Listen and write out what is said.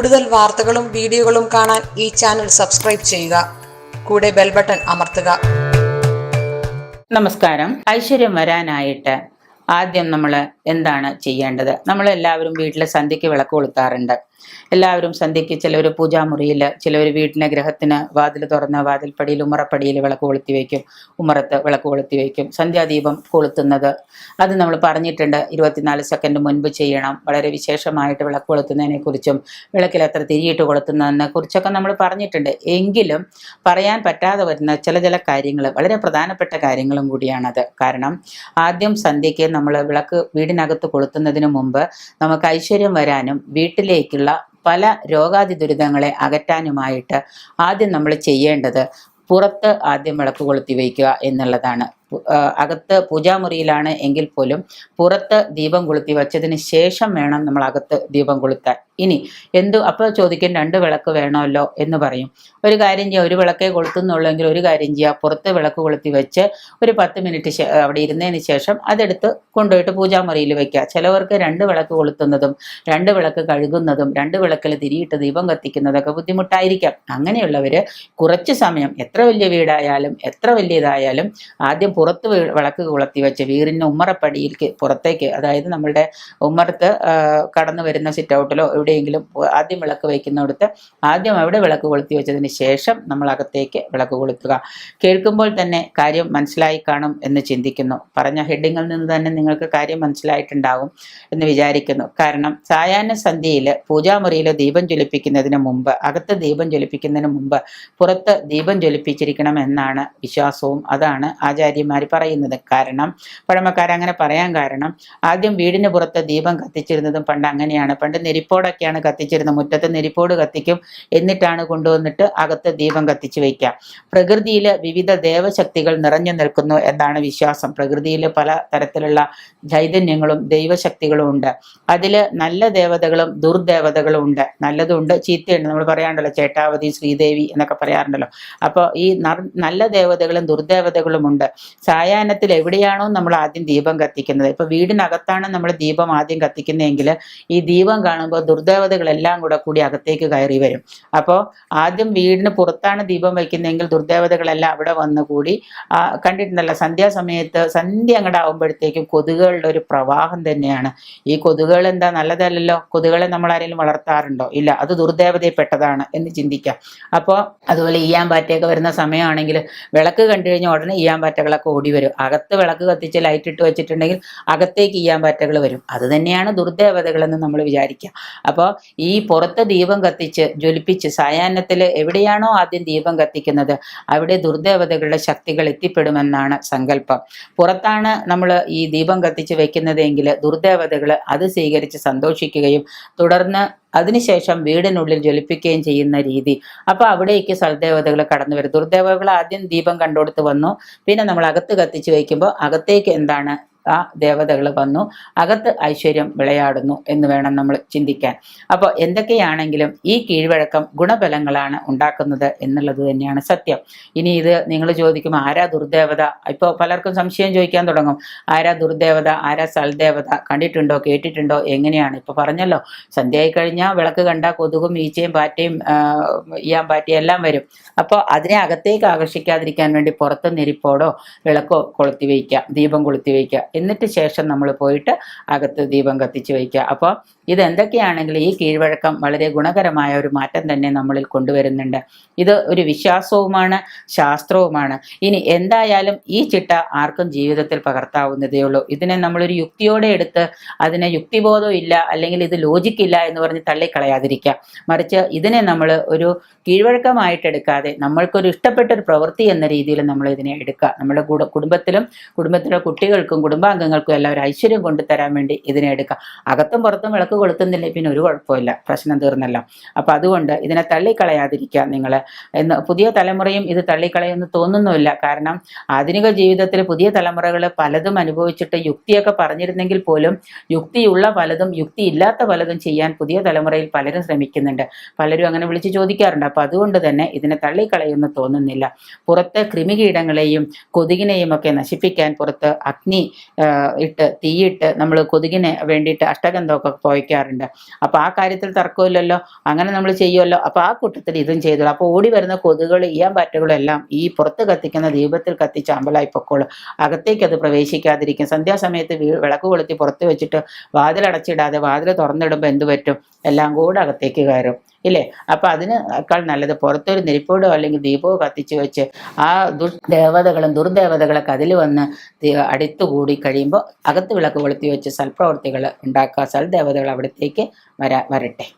കൂടുതൽ വാർത്തകളും വീഡിയോകളും കാണാൻ ഈ ചാനൽ സബ്സ്ക്രൈബ് ചെയ്യുക. കൂടെ ബെൽ ബട്ടൺ അമർത്തുക. നമസ്കാരം. ഐശ്വര്യം വരാനായിട്ട് ആദ്യം നമ്മൾ എന്താണ് ചെയ്യേണ്ടത്? നമ്മളെല്ലാവരും വീട്ടിലെ സന്ധ്യയ്ക്ക് വിളക്ക് കൊളുത്താറുണ്ട്. എല്ലാവരും സന്ധ്യയ്ക്ക് ചിലവർ പൂജാമുറിയിൽ ചിലവർ വീട്ടിലെ ഗ്രഹത്തിന് വാതിൽ തുറന്ന് വാതിൽപ്പടിയിൽ ഉമ്മറപ്പടിയിൽ വിളക്ക് കൊളുത്തി വയ്ക്കും. ഉമ്മറത്ത് വിളക്ക് കൊളുത്തി വയ്ക്കും. സന്ധ്യാദീപം കൊളുത്തുന്നത്. അത് നമ്മൾ പറഞ്ഞിട്ടുണ്ട് ഇരുപത്തിനാല് സെക്കൻഡ് മുൻപ് ചെയ്യണം. വളരെ വിശേഷമായിട്ട് വിളക്ക് കൊളുത്തുന്നതിനെ കുറിച്ചും വിളക്കിൽ എത്ര തിരിയിട്ട് കൊളുത്തുന്നതിനെ കുറിച്ചൊക്കെ നമ്മൾ പറഞ്ഞിട്ടുണ്ട്. എങ്കിലും പറയാൻ പറ്റാതെ വരുന്ന ചില ചില കാര്യങ്ങൾ വളരെ പ്രധാനപ്പെട്ട കാര്യങ്ങളും കൂടിയാണത്. കാരണം ആദ്യം സന്ധ്യയ്ക്ക് നമ്മൾ വിളക്ക് വീടിനകത്ത് കൊളുത്തുന്നതിന് മുമ്പ് നമുക്ക് ഐശ്വര്യം വരാനും വീട്ടിലേക്കുള്ള പല രോഗാതി ദുരിതങ്ങളെ അകറ്റാനുമായിട്ട് ആദ്യം നമ്മൾ ചെയ്യേണ്ടത് പുറത്ത് ആദ്യം വിളക്ക് കൊളുത്തി വയ്ക്കുക എന്നുള്ളതാണ്. അകത്ത് പൂജാമുറിയിലാണ് എങ്കിൽ പോലും പുറത്ത് ദീപം കൊളുത്തി വച്ചതിന് ശേഷം വേണം നമ്മൾ അകത്ത് ദീപം കൊളുത്താൻ. ഇനി എന്തു അപ്പോൾ ചോദിക്കും രണ്ട് വിളക്ക് വേണമല്ലോ എന്ന് പറയും. ഒരു കാര്യം ചെയ്യുക ഒരു വിളക്കേ കൊളുത്തുന്നുള്ളെങ്കിൽ ഒരു കാര്യം ചെയ്യുക പുറത്ത് വിളക്ക് കൊളുത്തി വെച്ച് ഒരു പത്ത് മിനിറ്റ് അവിടെ ഇരുന്നതിന് ശേഷം അതെടുത്ത് കൊണ്ടുപോയിട്ട് പൂജാമുറിയിൽ വെക്കുക. ചിലവർക്ക് രണ്ട് വിളക്ക് കൊളുത്തുന്നതും രണ്ട് വിളക്ക് കഴുകുന്നതും രണ്ട് വിളക്കിൽ തിരിയിട്ട് ദീപം കത്തിക്കുന്നതൊക്കെ ബുദ്ധിമുട്ടായിരിക്കാം. അങ്ങനെയുള്ളവർ കുറച്ച് സമയം എത്ര വലിയ വീടായാലും എത്ര വലിയതായാലും ആദ്യം പുറത്ത് വിളക്ക് കൊളുത്തി വെച്ച് വീടിന്റെ ഉമ്മറപ്പടിയിലേക്ക് പുറത്തേക്ക് അതായത് നമ്മളുടെ ഉമ്മറത്ത് കടന്നു വരുന്ന സിറ്റ് ഔട്ടിലോ എവിടെയെങ്കിലും ആദ്യം വിളക്ക് വയ്ക്കുന്നിടത്ത് ആദ്യം അവിടെ വിളക്ക് കൊളുത്തി വെച്ചതിന് ശേഷം നമ്മൾ അകത്തേക്ക് വിളക്ക് കൊളുത്തുക. കേൾക്കുമ്പോൾ തന്നെ കാര്യം മനസ്സിലായി കാണും എന്ന് ചിന്തിക്കുന്നു. പറഞ്ഞ ഹെഡിങ്ങിൽ നിന്ന് തന്നെ നിങ്ങൾക്ക് കാര്യം മനസ്സിലായിട്ടുണ്ടാകും എന്ന് വിചാരിക്കുന്നു. കാരണം സായാഹ്ന സന്ധ്യയിൽ പൂജാമുറിയിൽ ദീപം ജ്വലിപ്പിക്കുന്നതിന് മുമ്പ് അകത്ത് ദീപം ജ്വലിപ്പിക്കുന്നതിന് മുമ്പ് പുറത്ത് ദീപം ജ്വലിപ്പിച്ചിരിക്കണം എന്നാണ് വിശ്വാസവും. അതാണ് ആചാര്യന്മാർ പറയുന്നത്. കാരണം പഴമക്കാരങ്ങനെ പറയാൻ കാരണം ആദ്യം വീടിന് പുറത്ത് ദീപം കത്തിച്ചിരുന്നതും പണ്ട് അങ്ങനെയാണ്. പണ്ട് നെരിപ്പോടൊക്കെയാണ് കത്തിച്ചിരുന്നത്. മുറ്റത്ത് നെരിപ്പോട് കത്തിക്കും. എന്നിട്ടാണ് കൊണ്ടുവന്നിട്ട് അകത്ത് ദീപം കത്തിച്ചു വയ്ക്കുക. പ്രകൃതിയിൽ വിവിധ ദേവശക്തികൾ നിറഞ്ഞു നിൽക്കുന്നു എന്നാണ് വിശ്വാസം. പ്രകൃതിയിൽ പല തരത്തിലുള്ള ചൈതന്യങ്ങളും ദൈവശക്തികളും ഉണ്ട്. അതിൽ നല്ല ദേവതകളും ദുർദേവതകളും ഉണ്ട്. നല്ലതുണ്ട്. ചീത്തയുണ്ട്. നമ്മൾ പറയാറുണ്ടല്ലോ ചേട്ടാവതി ശ്രീദേവി എന്നൊക്കെ പറയാറുണ്ടല്ലോ. അപ്പോൾ ഈ നല്ല ദേവതകളും ദുർദേവതകളും ഉണ്ട്. സായാഹ്നത്തിൽ എവിടെയാണോ നമ്മൾ ആദ്യം ദീപം കത്തിക്കുന്നത്. ഇപ്പൊ വീടിനകത്താണ് നമ്മൾ ദീപം ആദ്യം കത്തിക്കുന്നതെങ്കിൽ ഈ ദീപം കാണുമ്പോൾ ദുർദേവതകളെല്ലാം കൂടെ കൂടി അകത്തേക്ക് കയറി വരും. അപ്പോൾ ആദ്യം വീടിന് പുറത്താണ് ദീപം വയ്ക്കുന്നതെങ്കിൽ ദുർദേവതകളെല്ലാം അവിടെ വന്നുകൂടി കണ്ടിട്ടുണ്ടല്ലോ സന്ധ്യാസമയത്ത് സന്ധ്യ അങ്ങോട്ട് ആകുമ്പോഴത്തേക്കും കൊതുകുകളുടെ ഒരു പ്രവാഹം തന്നെയാണ്. ഈ കൊതുകുകൾ എന്താ നല്ലതല്ലല്ലോ? കൊതുകുകളെ നമ്മൾ ആരെങ്കിലും വളർത്താറുണ്ടോ? ഇല്ല അത് ദുർദേവതയിൽപ്പെട്ടതാണ് എന്ന് ചിന്തിക്കാം. അപ്പോൾ അതുപോലെ ഈയാമ്പാറ്റയൊക്കെ വരുന്ന സമയമാണെങ്കിൽ വിളക്ക് കണ്ടു കഴിഞ്ഞാൽ ഉടനെ ഈയാമ്പാറ്റകളൊക്കെ ഓടി വരും. അകത്ത് വിളക്ക് കത്തിച്ച് ലൈറ്റ് ഇട്ട് വെച്ചിട്ടുണ്ടെങ്കിൽ അകത്തേക്ക് ഈയാമ്പാറ്റകൾ വരും. അത് തന്നെയാണ് ദുർദേവതകളെന്ന് നമ്മൾ വിചാരിക്കുക അപ്പോൾ ഈ പുറത്ത് ദീപം കത്തിച്ച് ജ്വലിപ്പിച്ച് സായാഹ്നത്തിൽ എവിടെയാണോ ആദ്യം ദീപം കത്തിക്കുന്നത്? അവിടെ ദുർദേവതകളുടെ ശക്തികൾ എത്തിപ്പെടുമെന്നാണ് സങ്കല്പം. പുറത്താണ് നമ്മൾ ഈ ദീപം കത്തിച്ച് വെക്കുന്നതെങ്കിൽ ദുർദേവതകൾ അത് സ്വീകരിച്ച് സന്തോഷിക്കുകയും തുടർന്ന് അതിനുശേഷം വീടിനുള്ളിൽ ജ്വലിപ്പിക്കുകയും ചെയ്യുന്ന രീതി. അപ്പോൾ അവിടേക്ക് സൽദേവതകൾ കടന്നു വരും. ദുർദേവതകൾ ആദ്യം ദീപം കണ്ടുകൊടുത്ത് വന്നു. പിന്നെ നമ്മൾ അകത്ത് കത്തിച്ച് വയ്ക്കുമ്പോൾ അകത്തേക്ക് എന്താണ് ആ ദേവതകൾ വന്നു. അകത്ത് ഐശ്വര്യം വിളയാടുന്നു എന്ന് വേണം നമ്മൾ ചിന്തിക്കാൻ. അപ്പോൾ എന്തൊക്കെയാണെങ്കിലും ഈ കീഴ്വഴക്കം ഗുണബലങ്ങളാണ് ഉണ്ടാക്കുന്നത് എന്നുള്ളത് തന്നെയാണ് സത്യം. ഇനി ഇത് നിങ്ങൾ ചോദിക്കും ആരാ ദുർദേവത? ഇപ്പോൾ പലർക്കും സംശയം ചോദിക്കാൻ തുടങ്ങും. ആരാ ദുർദേവത? ആരാ സൽദേവത? കണ്ടിട്ടുണ്ടോ? കേട്ടിട്ടുണ്ടോ? എങ്ങനെയാണ്? ഇപ്പോൾ പറഞ്ഞല്ലോ സന്ധ്യയായി കഴിഞ്ഞാൽ വിളക്ക് കണ്ടാൽ കൊതുകും ഈച്ചയും പാറ്റയും ഈയാൻ പാറ്റയും എല്ലാം വരും. അപ്പോൾ അതിനെ അകത്തേക്ക് ആകർഷിക്കാതിരിക്കാൻ വേണ്ടി പുറത്ത് നെരിപ്പോടോ വിളക്കോ കൊളുത്തി വയ്ക്കുക ദീപം കൊളുത്തി വയ്ക്കുക എന്നിട്ട് ശേഷം നമ്മൾ പോയിട്ട് അകത്ത് ദീപം കത്തിച്ച് വയ്ക്കുക. അപ്പോൾ ഇത് എന്തൊക്കെയാണെങ്കിലും ഈ കീഴ്വഴക്കം വളരെ ഗുണകരമായ ഒരു മാറ്റം തന്നെ നമ്മളിൽ കൊണ്ടുവരുന്നുണ്ട്. ഇത് ഒരു വിശ്വാസവുമാണ് ശാസ്ത്രവുമാണ്. ഇനി എന്തായാലും ഈ ചിട്ട ആർക്കും ജീവിതത്തിൽ പകർത്താവുന്നതേ ഉള്ളൂ. ഇതിനെ നമ്മളൊരു യുക്തിയോടെ എടുത്ത് അതിനെ യുക്തിബോധം ഇല്ല അല്ലെങ്കിൽ ഇത് ലോജിക്കില്ല എന്ന് പറഞ്ഞ് തള്ളിക്കളയാതിരിക്കുക. മറിച്ച് ഇതിനെ നമ്മൾ ഒരു കീഴ്വഴക്കമായിട്ട് എടുക്കാതെ നമ്മൾക്കൊരു ഇഷ്ടപ്പെട്ട ഒരു പ്രവൃത്തി എന്ന രീതിയിൽ നമ്മൾ ഇതിനെ എടുക്കുക. നമ്മുടെ കുടുംബത്തിലും കുടുംബത്തിലെ കുട്ടികൾക്കും കുടുംബാംഗങ്ങൾക്കും എല്ലാം ഒരു ഐശ്വര്യം കൊണ്ടുതരാൻ വേണ്ടി ഇതിനെ അകത്തും പുറത്തും വിളക്ക് കൊളുത്തുന്നില്ല? പിന്നെ ഒരു കുഴപ്പമില്ല. പ്രശ്നം തീർന്നല്ലോ. അപ്പോൾ അതുകൊണ്ട് ഇതിനെ തള്ളിക്കളയാതിരിക്കുക നിങ്ങൾ എന്ന് പുതിയ തലമുറയും ഇത് തള്ളിക്കളയെന്ന് തോന്നുന്നുമില്ല. കാരണം ആധുനിക ജീവിതത്തിൽ പുതിയ തലമുറകൾ പലതും അനുഭവിച്ചിട്ട് യുക്തിയൊക്കെ പറഞ്ഞിരുന്നെങ്കിൽ പോലും യുക്തിയുള്ള പലതും യുക്തി ഇല്ലാത്ത പലതും ചെയ്യാൻ പുതിയ തലമുറയിൽ പലരും ശ്രമിക്കുന്നുണ്ട്. പലരും അങ്ങനെ വിളിച്ച് ചോദിക്കാറുണ്ട്. അപ്പോൾ അതുകൊണ്ട് തന്നെ ഇതിനെ തള്ളിക്കളയുമെന്ന് തോന്നുന്നില്ല. പുറത്ത് കൃമികീടങ്ങളെയും കൊതുകിനെയും ഒക്കെ നശിപ്പിക്കാൻ പുറത്ത് അഗ്നി ഇട്ട് തീയിട്ട് നമ്മൾ കൊതുകിന് വേണ്ടിയിട്ട് അഷ്ടഗന്ധമൊക്കെ പോയിക്കാറുണ്ട്. അപ്പോൾ ആ കാര്യത്തിൽ തർക്കമില്ലല്ലോ. അങ്ങനെ നമ്മൾ ചെയ്യുമല്ലോ അപ്പോൾ ആ കൂട്ടത്തിൽ ഇതും ചെയ്തോളൂ. അപ്പോൾ ഓടി വരുന്ന കൊതുകുകൾ ഈയാൻ പാറ്റകളും ഈ പുറത്ത് കത്തിക്കുന്ന ദീപത്തിൽ കത്തിച്ച് അമ്പലായി പൊക്കോളും. അകത്തേക്ക് അത് പ്രവേശിക്കാതിരിക്കും. സന്ധ്യാസമയത്ത് വിളക്ക് കൊളുത്തി പുറത്ത് വെച്ചിട്ട് വാതിലടച്ചിടാതെ വാതിൽ തുറന്നിടുമ്പോൾ എന്ത് പറ്റും? എല്ലാം കൂടെ അകത്തേക്ക് കയറും. ഇല്ലേ? അപ്പൊ അതിനേക്കാൾ നല്ലത് പുറത്തൊരു നെരിപ്പോടോ അല്ലെങ്കിൽ ദീപമോ കത്തിച്ചു വെച്ച് ആ ദുർദേവതകളും ദുർദേവതകളൊക്കെ അതിൽ വന്ന് അടുത്തുകൂടി കഴിയുമ്പോൾ അകത്ത് വിളക്ക് കൊളുത്തി വെച്ച് സൽപ്രവർത്തികൾ ഉണ്ടാക്കുക. സൽദേവതകൾ അവിടത്തേക്ക് വരാ വരട്ടെ.